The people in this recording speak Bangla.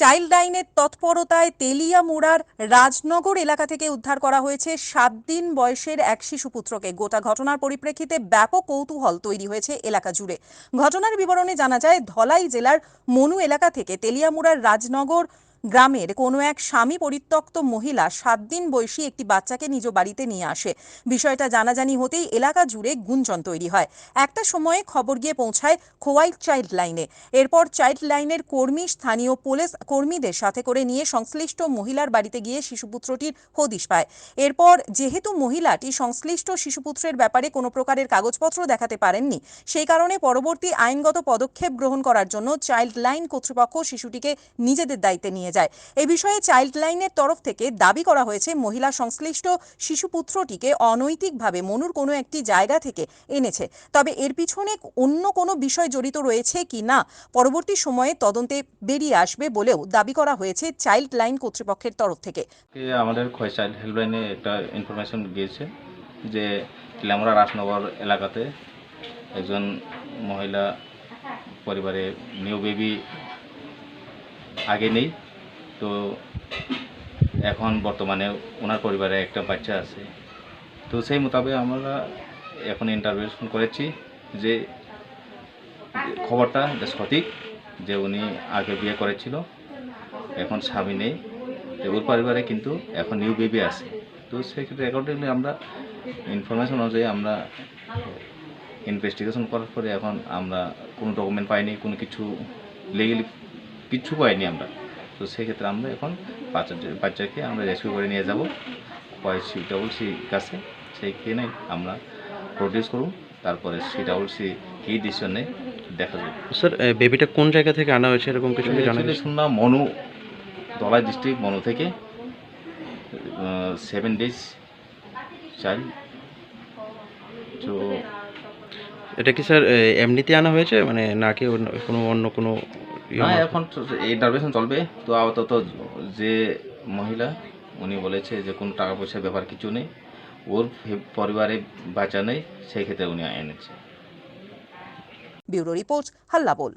চাইল্ড লাইনের তৎপরতায় তেলিয়ামুড়ার রাজনগর এলাকা থেকে উদ্ধার করা হয়েছে সাত দিন বয়সের এক শিশুপুত্রকে। গোটা ঘটনার পরিপ্রেক্ষিতে ব্যাপক কৌতূহল তৈরি হয়েছে এলাকা জুড়ে। ঘটনার বিবরণে জানা যায়, ধলাই জেলার মনু এলাকা থেকে তেলিয়ামুড়ার রাজনগর গ্রামের কোনো এক স্বামী পরিত্যক্ত মহিলা সাত দিন বয়সী একটি বাচ্চাকে নিজ বাড়িতে নিয়ে আসে। বিষয়টা জানাজানি হতেই এলাকা জুড়ে গুঞ্জন তৈরি হয়। একটা সময়ে খবর গিয়ে পৌঁছায় খোয়াই চাইল্ড লাইনে। এরপর চাইল্ড লাইনের কর্মী, স্থানীয় পুলিশ কর্মীদের সাথে করে নিয়ে সংশ্লিষ্ট মহিলার বাড়িতে গিয়ে শিশুপুত্রটির হদিশ পায়। এরপর যেহেতু মহিলাটি সংশ্লিষ্ট শিশুপুত্রের ব্যাপারে কোনো প্রকারের কাগজপত্র দেখাতে পারেননি, সেই কারণে পরবর্তী আইনগত পদক্ষেপ গ্রহণ করার জন্য চাইল্ড লাইন কর্তৃপক্ষ শিশুটিকে নিজেদের দায়িত্বে নিয়ে যায়। এ বিষয়ে চাইল্ড লাইনের তরফ থেকে দাবি করা হয়েছে, মহিলা সংশ্লিষ্ট শিশুপুত্রটিকে অনৈতিকভাবে মনুর কোনো একটি জায়গা থেকে এনেছে। তবে এর পিছনে অন্য কোনো বিষয় জড়িত রয়েছে কি না, পরবর্তী সময়ে তদন্তে বেরিয়ে আসবে বলেও দাবি করা হয়েছে চাইল্ড লাইন কর্তৃপক্ষের তরফ থেকে। আমাদের খোয়াই চাইল্ড হেল্পলাইনে একটা ইনফরমেশন গিয়েছে যে টিলামরা রাজনগর এলাকাতে একজন মহিলা পরিবারে নিউ বেবি আগে নেই। তো এখন বর্তমানে ওনার পরিবারে একটা বাচ্চা আছে। তো সেই মোতাবেক আমরা এখন ইন্টারভিউশন করেছি যে খবরটা সঠিক যে উনি আগে বিয়ে করেছিল, এখন স্বামী নেই। ওর পরিবারে কিন্তু এখন নিউ বেবি আছে। তো সেক্ষেত্রে অ্যাকর্ডিংলি আমরা ইনফরমেশন অনুযায়ী আমরা ইনভেস্টিগেশন করার পরে এখন আমরা কোনো ডকুমেন্ট পাইনি, কোনো কিছু লিগেলি কিচ্ছু পাইনি আমরা। তো সেক্ষেত্রে আমরা এখন বাচ্চা বাচ্চাকে আমরা রেস্কিউ করে নিয়ে যাব। পরে সি ডাবল সি কাছে সেই সেইখানে আমরা প্রডিউস করুন তারপরে সি ডাবল সি কী ডিসিশন নেই দেখা যাবে। স্যার বেবিটা কোন জায়গা থেকে আনা হয়েছে এরকম কিছু শুনলাম মনু দলাই ডিস্ট্রিক্ট মনু থেকে। সেভেন ডেজ চাইল্ড তো এটা কি স্যার এমনিতে আনা হয়েছে? মানে নাকি অন্য- কোনো অন্য কোনো না মারফত? এখন ইন্টারভেশন চলবে তো আপাতত যে মহিলা উনি বলেছে যে কোনো টাকা পয়সার ব্যাপার কিছু নেই ওর পরিবারে বাঁচা নেই সেই ক্ষেত্রে উনি এনেছে ব্যুরো রিপোর্ট হাল্লা বল